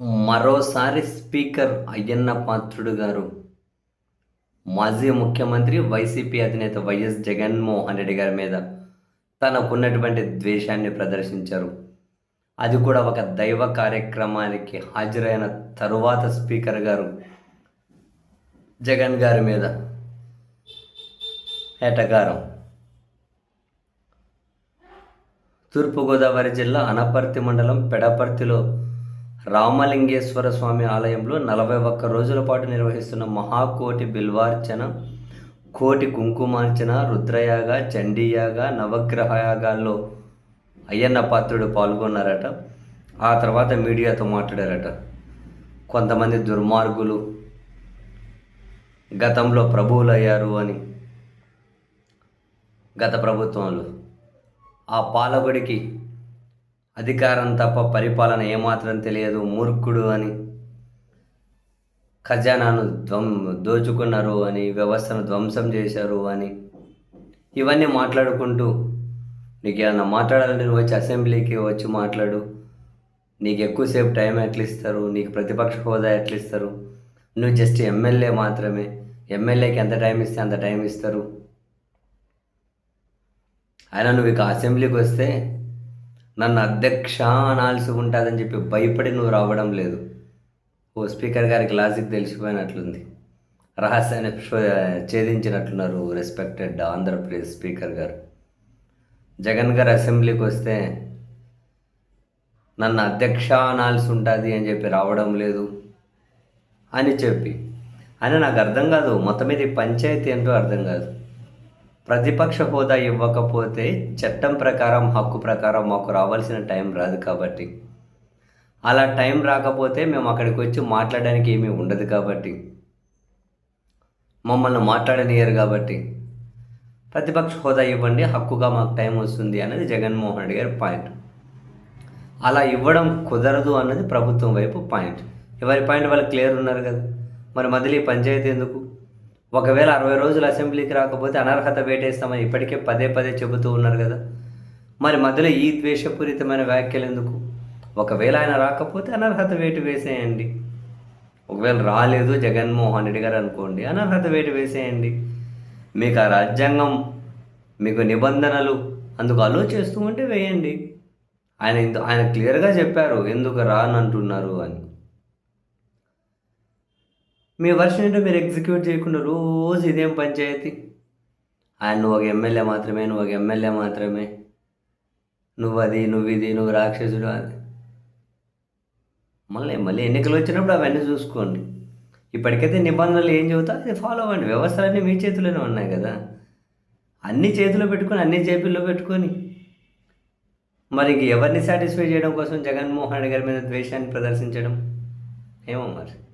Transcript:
మరోసారి స్పీకర్ అయ్యన్న పాత్రుడు గారు మాజీ ముఖ్యమంత్రి వైసీపీ అధినేత వైఎస్ జగన్మోహన్ రెడ్డి గారి మీద తనకున్నటువంటి ద్వేషాన్ని ప్రదర్శించారు. అది కూడా ఒక దైవ కార్యక్రమానికి హాజరైన తరువాత స్పీకర్ గారు జగన్ గారి మీద ఏటగారం. తూర్పుగోదావరి జిల్లా అనపర్తి మండలం పెడపర్తిలో రామలింగేశ్వర స్వామి ఆలయంలో నలభై ఒక్క రోజుల పాటు నిర్వహిస్తున్న మహాకోటి బిల్వార్చన కోటి కుంకుమార్చన రుద్రయాగ చండీయాగ నవగ్రహ యాగాల్లో అయ్యన్న పాత్రుడు పాల్గొన్నారట. ఆ తర్వాత మీడియాతో మాట్లాడారట. కొంతమంది దుర్మార్గులు గతంలో ప్రభువులు అయ్యారు అని గత ప్రభుత్వంలో. ఆ పాలకుడికి అధికారం తప్ప పరిపాలన ఏమాత్రం తెలియదు మూర్ఖుడు అని. ఖజానాను ధ్వం దోచుకున్నారు అని వ్యవస్థను ధ్వంసం చేశారు అని. ఇవన్నీ మాట్లాడుకుంటూ నీకు ఏమన్నా మాట్లాడాలంటే నువ్వు వచ్చి అసెంబ్లీకి వచ్చి మాట్లాడు. నీకు ఎక్కువసేపు టైం ఎట్లా ఇస్తారు నీకు ప్రతిపక్ష హోదా ఎట్లా ఇస్తారు నువ్వు జస్ట్ ఎమ్మెల్యే మాత్రమే. ఎమ్మెల్యేకి ఎంత టైం ఇస్తే అంత టైం ఇస్తారు. అయినా నువ్వు ఇక అసెంబ్లీకి వస్తే నన్ను అధ్యక్ష అనాల్సి ఉంటుందని చెప్పి భయపడి నువ్వు రావడం లేదు. ఓ స్పీకర్ గారికి లాజిక్ తెలిసిపోయినట్లుంది. రహస్యాన్ని ఛేదించినట్లున్నారు రెస్పెక్టెడ్ ఆంధ్రప్రదేశ్ స్పీకర్ గారు. జగన్ గారు అసెంబ్లీకి వస్తే నన్ను అధ్యక్ష అనాల్సి ఉంటుంది అని చెప్పి రావడం లేదు అని చెప్పి. అని నాకు అర్థం కాదు మొత్తం మీద పంచాయతీ ఏంటో అర్థం కాదు. ప్రతిపక్ష హోదా ఇవ్వకపోతే చట్టం ప్రకారం హక్కు ప్రకారం మాకు రావాల్సిన టైం రాదు కాబట్టి. అలా టైం రాకపోతే మేము అక్కడికి వచ్చి మాట్లాడడానికి ఏమీ ఉండదు కాబట్టి. మమ్మల్ని మాట్లాడనియరు కాబట్టి. ప్రతిపక్ష హోదా ఇవ్వండి హక్కుగా మాకు టైం వస్తుంది అనేది జగన్మోహన్ రెడ్డి గారి పాయింట్. అలా ఇవ్వడం కుదరదు అన్నది ప్రభుత్వం వైపు పాయింట్. ఎవరి పాయింట్ వాళ్ళు క్లియర్ ఉన్నారు కదా. మరి మదిలీ పంచాయతీ ఎందుకు? ఒకవేళ అరవై రోజులు అసెంబ్లీకి రాకపోతే అనర్హత వేటేస్తామని ఇప్పటికే పదే పదే చెబుతూ ఉన్నారు కదా. మరి మధ్యలో ఈ ద్వేషపూరితమైన వ్యాఖ్యలు ఎందుకు? ఒకవేళ ఆయన రాకపోతే అనర్హత వేటు వేసేయండి. ఒకవేళ రాలేదు జగన్మోహన్ రెడ్డి గారు అనుకోండి అనర్హత వేటు వేసేయండి. మీకు ఆ రాజ్యాంగం మీకు నిబంధనలు అందుకు అలో చేస్తూ ఉంటే వేయండి. ఆయన ఆయన క్లియర్గా చెప్పారు ఎందుకు రానంటున్నారు అని. మీ వర్షన్ ఏంటో మీరు ఎగ్జిక్యూట్ చేయకుండా రోజు ఇదేం పంచాయతీ ఆయన నువ్వు ఒక ఎమ్మెల్యే మాత్రమే నువ్వు ఒక ఎమ్మెల్యే మాత్రమే. నువ్వు అది నువ్వు ఇది నువ్వు రాక్షసుడు అది మళ్ళీ మళ్ళీ ఎన్నికలు వచ్చినప్పుడు అవన్నీ చూసుకోండి. ఇప్పటికైతే నిబంధనలు ఏం చెబుతా? అది ఫాలో అవ్వండి. వ్యవస్థలన్నీ మీ చేతిలోనే ఉన్నాయి కదా. అన్ని చేతిలో పెట్టుకొని అన్ని జేబుల్లో పెట్టుకొని. మరి ఇంక ఎవరిని సాటిస్ఫై చేయడం కోసం జగన్మోహన్ రెడ్డి గారి మీద ద్వేషాన్ని ప్రదర్శించడం? ఏమో మరి.